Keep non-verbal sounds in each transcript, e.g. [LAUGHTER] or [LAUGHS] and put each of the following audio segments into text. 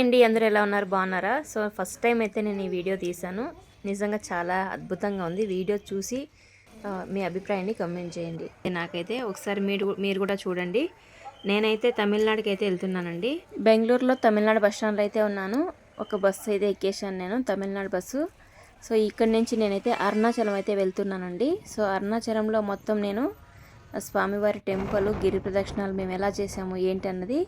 అండి అందరూ ఎలా ఉన్నారు? బాగున్నారా? సో ఫస్ట్ టైం అయితే నేను ఈ వీడియో తీశాను. నిజంగా చాలా అద్భుతంగా ఉంది. వీడియో చూసి మీ అభిప్రాయాన్ని కమెంట్ చేయండి. నాకైతే ఒకసారి మీరు మీరు కూడా చూడండి. నేనైతే తమిళనాడుకి అయితే వెళ్తున్నానండి. బెంగళూరులో తమిళనాడు బస్ స్టాండ్లో అయితే ఉన్నాను. ఒక బస్సు అయితే ఎక్కేసాను నేను తమిళనాడు బస్సు. సో ఇక్కడి నుంచి నేనైతే అరుణాచలం అయితే వెళ్తున్నానండి. సో అరుణాచలంలో మొత్తం నేను స్వామివారి టెంపుల్ గిరి ప్రదక్షిణాలు మేము ఎలా చేసాము ఏంటి అన్నది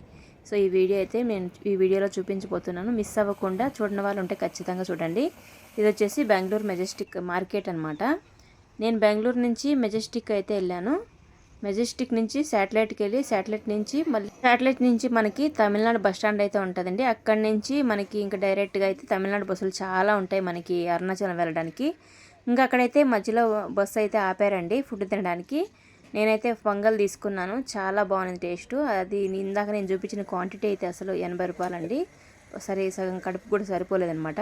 సో ఈ వీడియో అయితే నేను ఈ వీడియోలో చూపించబోతున్నాను. మిస్ అవ్వకుండా చూడని వాళ్ళు ఉంటే ఖచ్చితంగా చూడండి. ఇది వచ్చేసి బెంగళూరు మెజెస్టిక్ మార్కెట్ అనమాట నేను బెంగళూరు నుంచి మెజెస్టిక్ అయితే వెళ్ళాను. మెజెస్టిక్ నుంచి శాటిలైట్కి వెళ్ళి శాటిలైట్ నుంచి మళ్ళీ శాటిలైట్ నుంచి మనకి తమిళనాడు బస్ స్టాండ్ అయితే ఉంటుందండి. అక్కడి నుంచి మనకి ఇంకా డైరెక్ట్గా అయితే తమిళనాడు బస్సులు చాలా ఉంటాయి మనకి అరుణాచలం వెళ్ళడానికి. ఇంకా అక్కడైతే మధ్యలో బస్సు అయితే ఆపారండి ఫుడ్ తినడానికి. నేనైతే పొంగల్ తీసుకున్నాను. చాలా బాగుంది టేస్ట్. అది ఇందాక నేను చూపించిన క్వాంటిటీ అయితే అసలు ఎనభై రూపాయలండి. సరే సగం కడుపు కూడా సరిపోలేదనమాట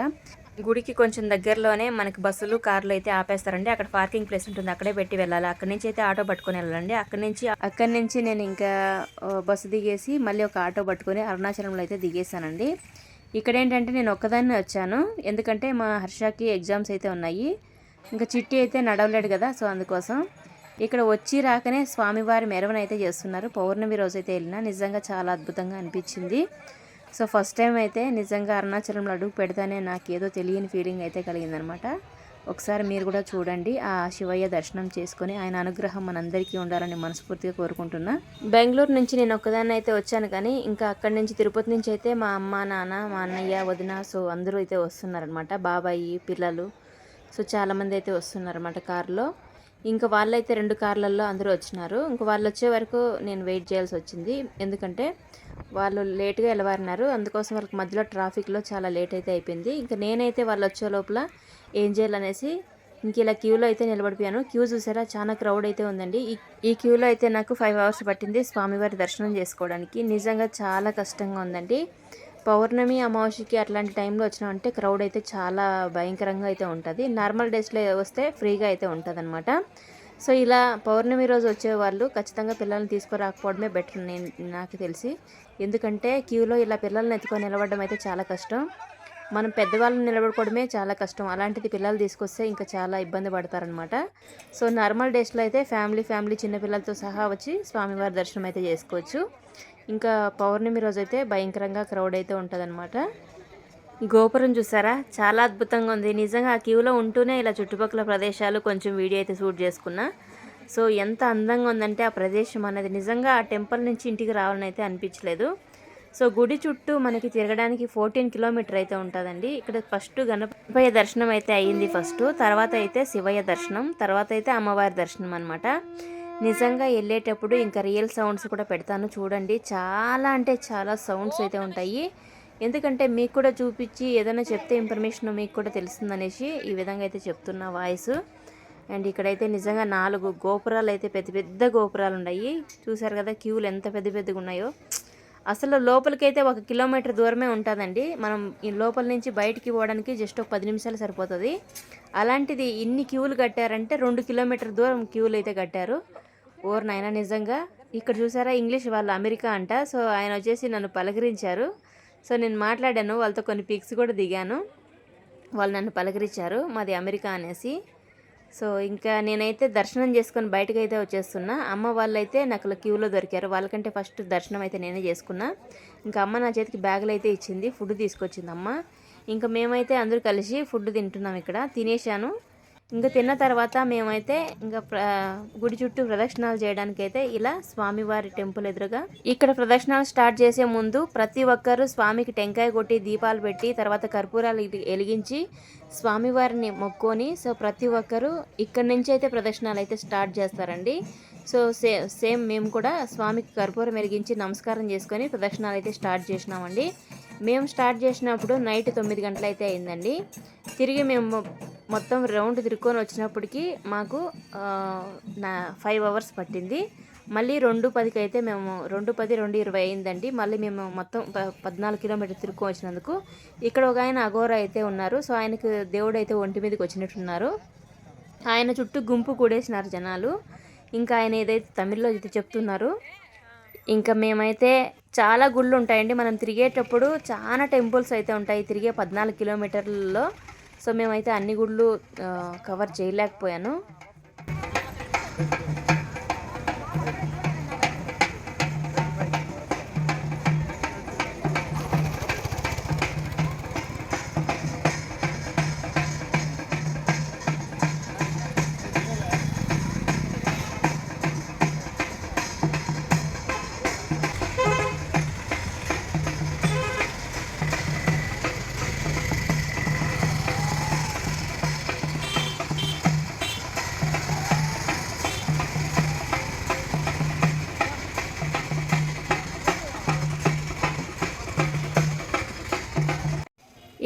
గుడికి కొంచెం దగ్గరలోనే మనకి బస్సులు కార్లు అయితే ఆపేస్తారండి. అక్కడ పార్కింగ్ ప్లేస్ ఉంటుంది. అక్కడే పెట్టి వెళ్ళాలి. అక్కడి నుంచి అయితే ఆటో పట్టుకొని వెళ్ళాలండి. అక్కడి నుంచి అక్కడి నుంచి నేను ఇంకా బస్సు దిగేసి మళ్ళీ ఒక ఆటో పట్టుకొని అరుణాచలంలో అయితే దిగేసానండి ఇక్కడ ఏంటంటే నేను ఒక్కదాన్నే వచ్చాను. ఎందుకంటే మా హర్షకి ఎగ్జామ్స్ అయితే ఉన్నాయి. ఇంకా చిట్టి అయితే నడవలేడు కదా సో అందుకోసం ఇక్కడ వచ్చి రాకనే స్వామివారి మెరవన అయితే చేస్తున్నారు. పౌర్ణమి రోజు అయితే వెళ్ళిన నిజంగా చాలా అద్భుతంగా అనిపించింది. సో ఫస్ట్ టైం అయితే నిజంగా అరుణాచలంలో అడుగు పెడతానే నాకు ఏదో తెలియని ఫీలింగ్ అయితే కలిగిందనమాట. ఒకసారి మీరు కూడా చూడండి ఆ శివయ్య దర్శనం చేసుకొని ఆయన అనుగ్రహం మనందరికీ ఉండాలని మనస్ఫూర్తిగా కోరుకుంటున్నా. బెంగళూరు నుంచి నేను ఒక్కదాన్ని అయితే వచ్చాను కానీ ఇంకా అక్కడి నుంచి తిరుపతి నుంచి అయితే మా అమ్మ నాన్న మా అన్నయ్య వదిన సో అందరూ అయితే వస్తున్నారనమాట. బాబాయి పిల్లలు సో చాలామంది అయితే వస్తున్నారన్నమాట కారులో. ఇంకా వాళ్ళైతే రెండు కార్లలో అందరూ వచ్చినారు. ఇంకా వాళ్ళు వచ్చే వరకు నేను వెయిట్ చేయాల్సి వచ్చింది. ఎందుకంటే వాళ్ళు లేట్గా వెళ్ళవారినారు అందుకోసం వాళ్ళకి మధ్యలో ట్రాఫిక్లో చాలా లేట్ అయితే అయిపోయింది. ఇంకా నేనైతే వాళ్ళు వచ్చే లోపల ఏం చేయాలనేసి ఇంక ఇలా క్యూలో అయితే నిలబడిపోయాను. క్యూ చూసారా? చాలా క్రౌడ్ అయితే ఉందండి. ఈ క్యూలో అయితే నాకు ఫైవ్ అవర్స్ పట్టింది స్వామివారి దర్శనం చేసుకోవడానికి. నిజంగా చాలా కష్టంగా ఉందండి. పౌర్ణమి అమావాస్యకి అట్లాంటి టైంలో వచ్చినామంటే క్రౌడ్ అయితే చాలా భయంకరంగా అయితే ఉంటుంది. నార్మల్ డేస్లో వస్తే ఫ్రీగా అయితే ఉంటుంది సో ఇలా పౌర్ణమి రోజు వచ్చే వాళ్ళు ఖచ్చితంగా పిల్లల్ని తీసుకురాకపోవడమే బెటర్ నేను నాకు తెలిసి. ఎందుకంటే క్యూలో ఇలా పిల్లల్ని ఎత్తుకొని నిలబడడం అయితే చాలా కష్టం. మనం పెద్దవాళ్ళని నిలబడుకోవడమే చాలా కష్టం. అలాంటిది పిల్లలు తీసుకొస్తే ఇంకా చాలా ఇబ్బంది పడతారనమాట సో నార్మల్ డేస్లో అయితే ఫ్యామిలీ ఫ్యామిలీ చిన్నపిల్లలతో సహా వచ్చి స్వామివారి దర్శనం అయితే చేసుకోవచ్చు. ఇంకా పౌర్ణమి రోజు అయితే భయంకరంగా క్రౌడ్ అయితే ఉంటుందన్నమాట. గోపురం చూసారా? చాలా అద్భుతంగా ఉంది. నిజంగా ఆ క్యూలో ఉంటూనే ఇలా చుట్టుపక్కల ప్రదేశాలు కొంచెం వీడియో అయితే షూట్ చేసుకున్నా. సో ఎంత అందంగా ఉందంటే ఆ ప్రదేశం అనేది నిజంగా ఆ టెంపుల్ నుంచి ఇంటికి రావాలని అయితే అనిపించలేదు. సో గుడి చుట్టూ మనకి తిరగడానికి ఫోర్టీన్ కిలోమీటర్ అయితే ఉంటుందండి. ఇక్కడ ఫస్ట్ గణపయ్య దర్శనం అయితే అయ్యింది ఫస్ట్ తర్వాత అయితే శివయ్య దర్శనం. తర్వాత అయితే అమ్మవారి దర్శనం అనమాట నిజంగా వెళ్ళేటప్పుడు ఇంకా రియల్ సౌండ్స్ కూడా పెడతాను చూడండి. చాలా అంటే చాలా సౌండ్స్ అయితే ఉంటాయి. ఎందుకంటే మీకు కూడా చూపించి ఏదైనా చెప్తే ఇన్ఫర్మేషన్ మీకు కూడా తెలుస్తుందనేసి ఈ విధంగా అయితే చెప్తున్న వాయిస్. అండ్ ఇక్కడైతే నిజంగా నాలుగు గోపురాలు అయితే పెద్ద పెద్ద గోపురాలు ఉన్నాయి. చూసారు కదా క్యూలు ఎంత పెద్ద పెద్దగా ఉన్నాయో. అసలు లోపలికైతే ఒక కిలోమీటర్ దూరమే ఉంటుందండి. మనం ఈ లోపల నుంచి బయటికి పోవడానికి జస్ట్ ఒక పది నిమిషాలు సరిపోతుంది. అలాంటిది ఇన్ని క్యూలు కట్టారంటే రెండు కిలోమీటర్ దూరం క్యూలు అయితే కట్టారు. ఓర్ నాయన నిజంగా? ఇక్కడ చూసారా ఇంగ్లీష్ వాళ్ళు అమెరికా అంట. సో ఆయన వచ్చేసి నన్ను పలకరించారు. సో నేను మాట్లాడాను. వాళ్ళతో కొన్ని పిక్స్ కూడా దిగాను. వాళ్ళు నన్ను పలకరించారు మాది అమెరికా అనేసి. సో ఇంకా నేనైతే దర్శనం చేసుకొని బయటకు అయితే వచ్చేస్తున్నా. అమ్మ వాళ్ళైతే నాకు క్యూలో దొరికారు. వాళ్ళకంటే ఫస్ట్ దర్శనం అయితే నేనే చేసుకున్నా. ఇంకా అమ్మ నా చేతికి బ్యాగులు అయితే ఇచ్చింది. ఫుడ్ తీసుకొచ్చింది అమ్మ. ఇంకా మేమైతే అందరూ కలిసి ఫుడ్ తింటున్నాం ఇక్కడ. తినేసాను ఇంకా తిన్న తర్వాత మేమైతే ఇంకా గుడి చుట్టూ ప్రదక్షిణాలు చేయడానికి అయితే ఇలా స్వామివారి టెంపుల్ ఎదురుగా ఇక్కడ ప్రదక్షిణాలు స్టార్ట్ చేసే ముందు ప్రతి ఒక్కరూ స్వామికి టెంకాయ కొట్టి దీపాలు పెట్టి తర్వాత కర్పూరాలు వెలిగించి స్వామివారిని మొక్కొని సో ప్రతి ఒక్కరూ ఇక్కడి నుంచి అయితే ప్రదక్షిణాలు అయితే స్టార్ట్ చేస్తారండి. సో సే సేమ్ మేము కూడా స్వామికి కర్పూరం వెలిగించి నమస్కారం చేసుకొని ప్రదక్షిణాలు అయితే స్టార్ట్ చేసినామండి. మేము స్టార్ట్ చేసినప్పుడు నైట్ తొమ్మిది గంటలైతే అయిందండి. తిరిగి మేము మొత్తం రౌండ్ తిరుక్కొని వచ్చినప్పటికీ మాకు నా ఫైవ్ అవర్స్ పట్టింది. మళ్ళీ రెండు పదికి అయితే మేము రెండు పది రెండు ఇరవై అయిందండి. మళ్ళీ మేము మొత్తం ప- పద్నాలుగు కిలోమీటర్ తిరుక్కొని వచ్చినందుకు. ఇక్కడ ఒక ఆయన అఘోర అయితే ఉన్నారు. సో ఆయనకు దేవుడు అయితే ఒంటి మీదకి వచ్చినట్టున్నారు. ఆయన చుట్టూ గుంపు కూడేసినారు జనాలు. ఇంకా ఆయన ఏదైతే తమిళ్ళో అయితే చెప్తున్నారు ఇంకా మేమైతే చాలా గుళ్ళు ఉంటాయండి. మనం తిరిగేటప్పుడు చాలా టెంపుల్స్ అయితే ఉంటాయి. తిరిగే పద్నాలుగు కిలోమీటర్లలో సో మేమైతే అన్ని గుళ్ళు కవర్ చేయలేకపోయాను.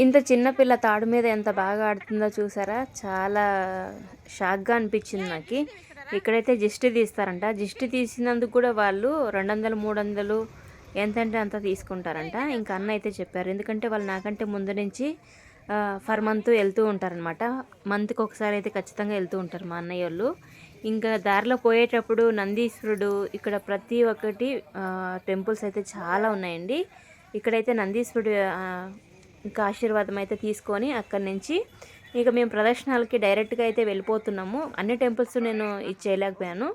ఇంత చిన్నపిల్ల తాడు మీద ఎంత బాగా ఆడుతుందో చూసారా? చాలా షాక్గా అనిపించింది నాకు. ఇక్కడైతే జిస్టి తీస్తారంట. జిస్టి తీసినందుకు కూడా వాళ్ళు రెండు వందలు మూడు వందలు ఎంతంటే అంత తీసుకుంటారంట. ఇంకా అన్న అయితే చెప్పారు. ఎందుకంటే వాళ్ళు నాకంటే ముందు నుంచి ఫర్ మంత్ వెళ్తూ ఉంటారనమాట మంత్కి ఒకసారి అయితే ఖచ్చితంగా వెళ్తూ ఉంటారు మా అన్నయ్య వాళ్ళు. ఇంకా దారిలో పోయేటప్పుడు నందీశ్వరుడు ఇక్కడ ప్రతి ఒక్కటి టెంపుల్స్ అయితే చాలా ఉన్నాయండి. ఇక్కడైతే నందీశ్వరుడు ఇంకా ఆశీర్వాదం అయితే తీసుకొని అక్కడి నుంచి ఇక మేము ప్రదర్శనలకి డైరెక్ట్గా అయితే వెళ్ళిపోతున్నాము. అన్ని టెంపుల్స్ నేను ఇది చేయలేకపోయాను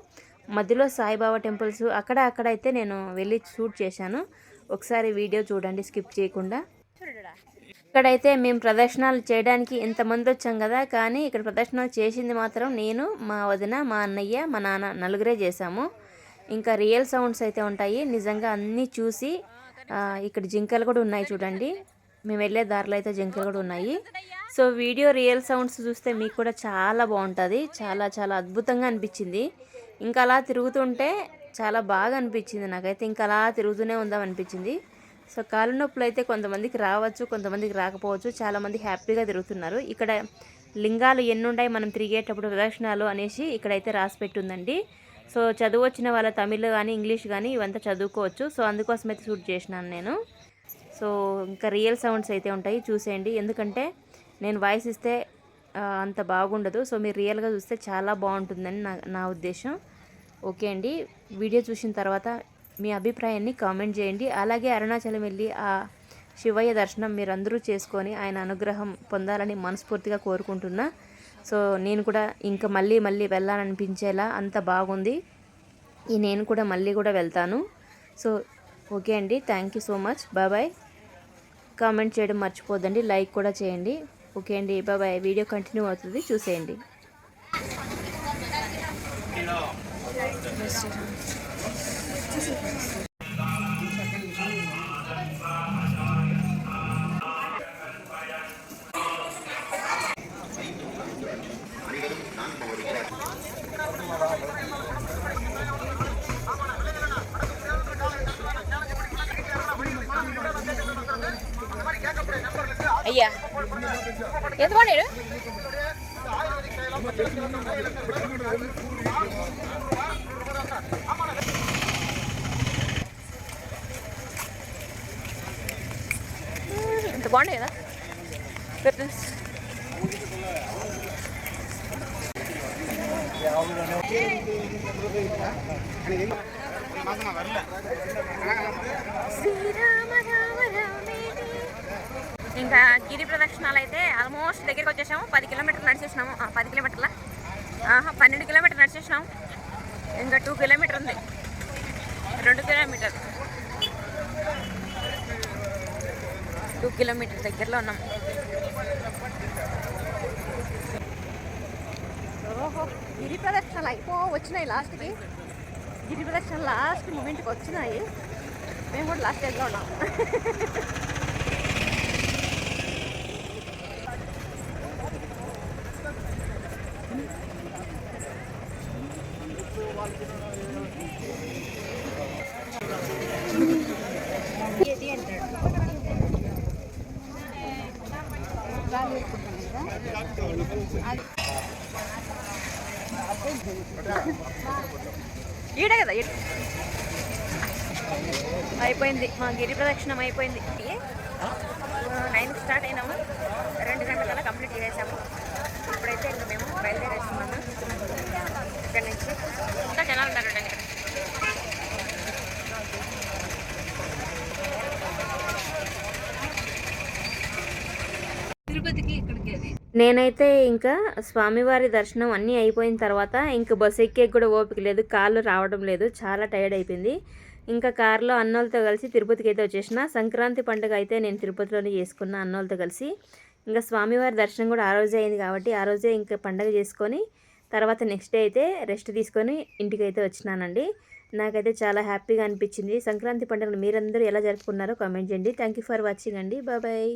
మధ్యలో సాయిబాబా టెంపుల్స్ అక్కడ అక్కడ అయితే నేను వెళ్ళి షూట్ చేశాను. ఒకసారి వీడియో చూడండి స్కిప్ చేయకుండా. ఇక్కడైతే మేము ప్రదర్శనలు చేయడానికి ఇంతమంది వచ్చాం కదా కానీ ఇక్కడ ప్రదర్శనలు చేసింది మాత్రం నేను మా వదిన మా అన్నయ్య మా నాన్న నలుగురే చేశాము. ఇంకా రియల్ సౌండ్స్ అయితే ఉంటాయి. నిజంగా అన్నీ చూసి ఇక్కడ జింకలు కూడా ఉన్నాయి చూడండి. మేము వెళ్ళే దారిలో అయితే జింకలు కూడా ఉన్నాయి. సో వీడియో రియల్ సౌండ్స్ చూస్తే మీకు కూడా చాలా బాగుంటుంది. చాలా చాలా అద్భుతంగా అనిపించింది. ఇంకా అలా తిరుగుతుంటే చాలా బాగా అనిపించింది నాకైతే. ఇంకా అలా తిరుగుతూనే ఉందాం అనిపించింది. సో కాలు నొప్పులు అయితే కొంతమందికి రావచ్చు కొంతమందికి రాకపోవచ్చు. చాలామంది హ్యాపీగా తిరుగుతున్నారు. ఇక్కడ లింగాలు ఎన్ని మనం తిరిగేటప్పుడు ప్రదర్శనలు అనేసి ఇక్కడైతే రాసి పెట్టుందండి. సో చదువు వచ్చిన వాళ్ళ తమిళ్ కానీ ఇంగ్లీష్ కానీ ఇవంతా చదువుకోవచ్చు. సో అందుకోసమైతే షూట్ చేసినాను నేను. సో ఇంకా రియల్ సౌండ్స్ అయితే ఉంటాయి చూసేయండి. ఎందుకంటే నేను వాయిస్ ఇస్తే అంత బాగుండదు. సో మీరు రియల్గా చూస్తే చాలా బాగుంటుందని నా నా ఉద్దేశం. ఓకే అండి. వీడియో చూసిన తర్వాత మీ అభిప్రాయాన్ని కామెంట్ చేయండి. అలాగే అరుణాచలం వెళ్ళి ఆ శివయ్య దర్శనం మీరందరూ చేసుకొని ఆయన అనుగ్రహం పొందాలని మనస్ఫూర్తిగా కోరుకుంటున్నా. సో నేను కూడా ఇంకా మళ్ళీ మళ్ళీ వెళ్ళాలనిపించేలా అంత బాగుంది. నేను కూడా మళ్ళీ కూడా వెళ్తాను. సో ఓకే అండి. Thank you so much. Bye. Comment చేయడం మర్చిపోదండి. లైక్ కూడా చేయండి. ఓకే అండి. బాయ్. వీడియో కంటిన్యూ అవుతుంది. చూసేయండి. అయ్యా ఎంత పడాడు ఎంత బాగుండే కదా పెట్టు. ఇంకా గిరి ప్రదక్షిణాలు అయితే ఆల్మోస్ట్ దగ్గరికి వచ్చేసాము. పది కిలోమీటర్లు నడిచేసినాము. ఆ, పది కిలోమీటర్ల? ఆహా పన్నెండు కిలోమీటర్లు నడిచేసినాము. ఇంకా టూ కిలోమీటర్ ఉంది. రెండు కిలోమీటర్. టూ కిలోమీటర్ దగ్గరలో ఉన్నాం. ఓహో గిరి ప్రదక్షిణలు అయిపో వచ్చినాయి లాస్ట్కి గిరి ప్రదక్షిణ లాస్ట్ మూమెంట్కి వచ్చినాయి. మేము కూడా లాస్ట్ స్టేజ్లో ఉన్నాం. [LAUGHS] ఈడే కదా అయిపోయింది మా గిరి ప్రదక్షిణం అయిపోయింది. నైన్కి స్టార్ట్ అయినాము రెండు గంటలకల్లా కంప్లీట్ చేసాము ఇప్పుడైతే ఇంకా మేము బయలుదేరేస్తున్నాము ఇక్కడ నుంచి ఇంకా జనాలు ఉన్నారు ఇక్కడ తిరుపతికి ఇక్కడికి అది నేనైతే ఇంకా స్వామివారి దర్శనం అన్నీ అయిపోయిన తర్వాత ఇంకా బస్సు ఎక్కే కూడా ఓపిక లేదు కాళ్ళు రావడం లేదు చాలా టైర్డ్ అయిపోయింది. ఇంకా కారులో అన్నోళ్ళతో కలిసి తిరుపతికి అయితే వచ్చేసిన. సంక్రాంతి పండుగ అయితే నేను తిరుపతిలోనే చేసుకున్న అన్నోళ్ళతో కలిసి. ఇంకా స్వామివారి దర్శనం కూడా ఆ రోజే అయింది కాబట్టి ఆ రోజే ఇంకా పండగ చేసుకొని తర్వాత నెక్స్ట్ డే అయితే రెస్ట్ తీసుకొని ఇంటికి అయితే వచ్చినానండి. నాకైతే చాలా హ్యాపీగా అనిపించింది. సంక్రాంతి పండుగను మీరందరూ ఎలా జరుపుకున్నారో కామెంట్ చేయండి. థ్యాంక్ యూ ఫర్ వాచింగ్ అండి. బాయ్